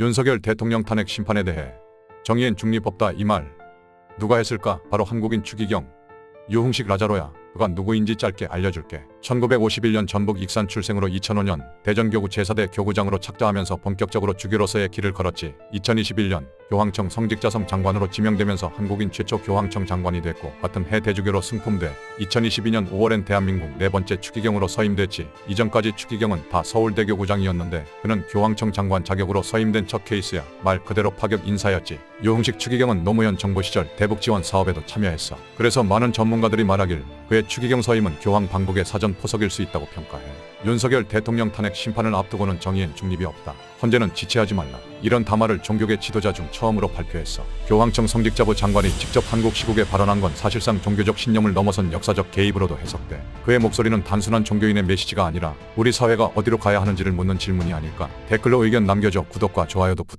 윤석열 대통령 탄핵 심판에 대해 정의엔 중립 없다 이 말 누가 했을까? 바로 한국인 추기경 유흥식 라자로야. 그가 누구인지 짧게 알려줄게. 1951년 전북 익산 출생으로 2005년 대전교구 제사대 교구장으로 착자하면서 본격적으로 주교로서의 길을 걸었지. 2021년 교황청 성직자성 장관으로 지명되면서 한국인 최초 교황청 장관이 됐고 같은 해 대주교로 승품돼 2022년 5월엔 대한민국 네 번째 추기경으로 서임됐지. 이전까지 추기경은 다 서울대 교구장이었는데 그는 교황청 장관 자격으로 서임된 첫 케이스야. 말 그대로 파격 인사였지. 유흥식 추기경은 노무현 정부 시절 대북 지원 사업에도 참여했어. 그래서 많은 전문가들이 말하길 그의 추기경 서임은 교황 방북의 사전 포석일 수 있다고 평가해. 윤석열 대통령 탄핵 심판을 앞두고는 정의엔 중립이 없다. 헌재는 지체하지 말라. 이런 담화를 종교계 지도자 중 처음으로 발표했어. 교황청 성직자부 장관이 직접 한국 시국에 발언한 건 사실상 종교적 신념을 넘어선 역사적 개입으로도 해석돼. 그의 목소리는 단순한 종교인의 메시지가 아니라 우리 사회가 어디로 가야 하는지를 묻는 질문이 아닐까. 댓글로 의견 남겨줘 구독과 좋아요도 부탁.